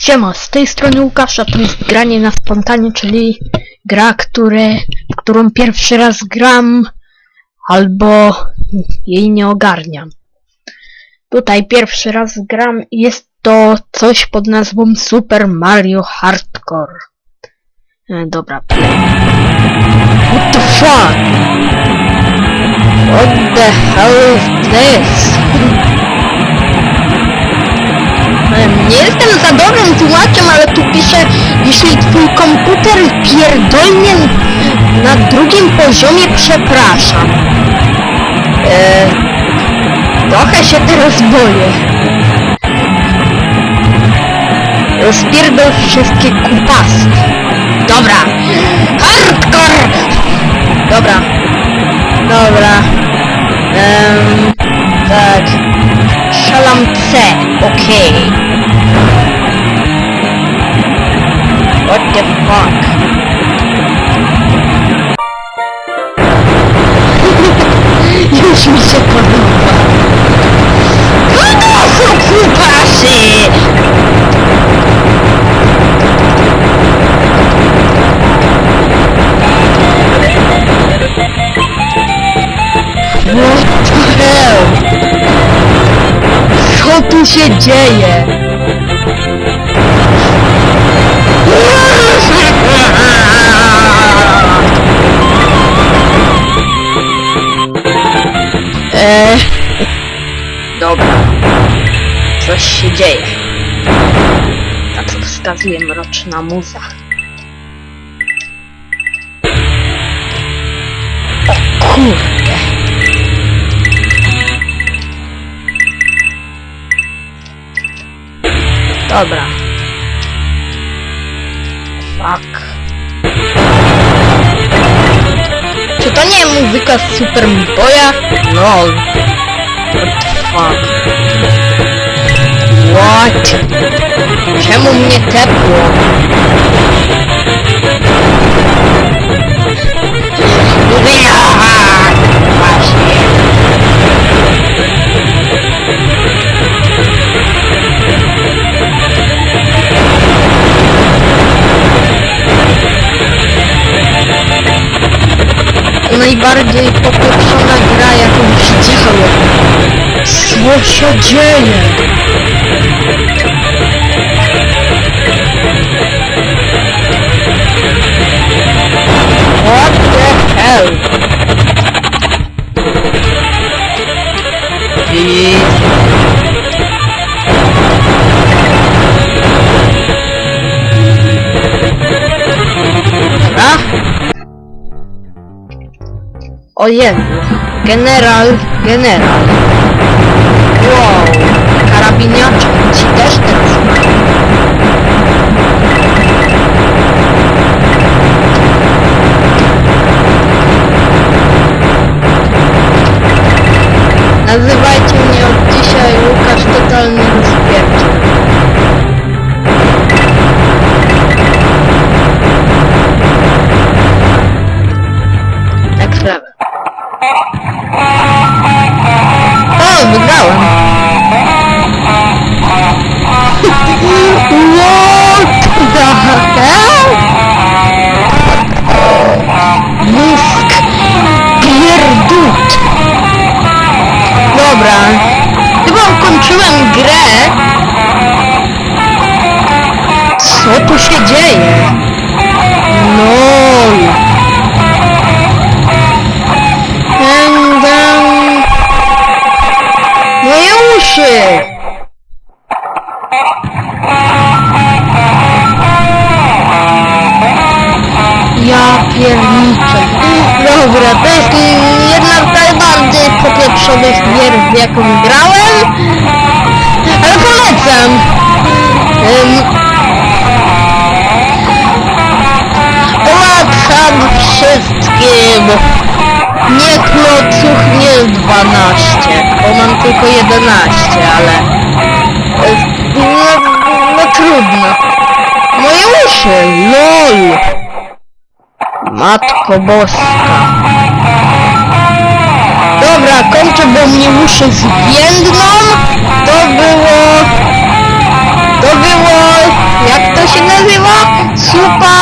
Siema, z tej strony Łukasz, a to jest granie na spontanie, czyli gra, które, w którą pierwszy raz gram, albo jej nie ogarniam. Tutaj pierwszy raz gram i jest to coś pod nazwą Super Mario Hardcore. E, dobra. What the fuck? What the hell is this? Tłumaczem, ale tu pisze, jeśli twój komputer pierdolnie na drugim poziomie, przepraszam. E, trochę się teraz boję. Rozpierdol wszystkie kupasy. Dobra. Już mi się podoba. To kupasy! What the hell? Co tu się dzieje? Coś się dzieje. Na co wskazuje mroczna muza. O kurde. Dobra. Fuck. Czy to nie muzyka Super Boya? Lol. What the fuck? What? Czemu mnie tepło? Najbardziej popieprzona gra, jaką widziałem. Co się dzieje? O Jezu, general, general. Wow, karabiniaczek, ci też Wygrałem! What the hell? Mózg pierdut! Dobra, chyba ukończyłem grę. Co tu się dzieje? Uszy! Ja pierniczę. Dobra, to jest jedna z najbardziej popieprzonych gier, w jaką grałem. Klocuch, nie 12, bo mam tylko 11, ale... e, No, no trudno. Moje uszy, lol. Matko Boska. Dobra, kończę, bo mnie uszy zwiędną. To było... To było nazywa? Super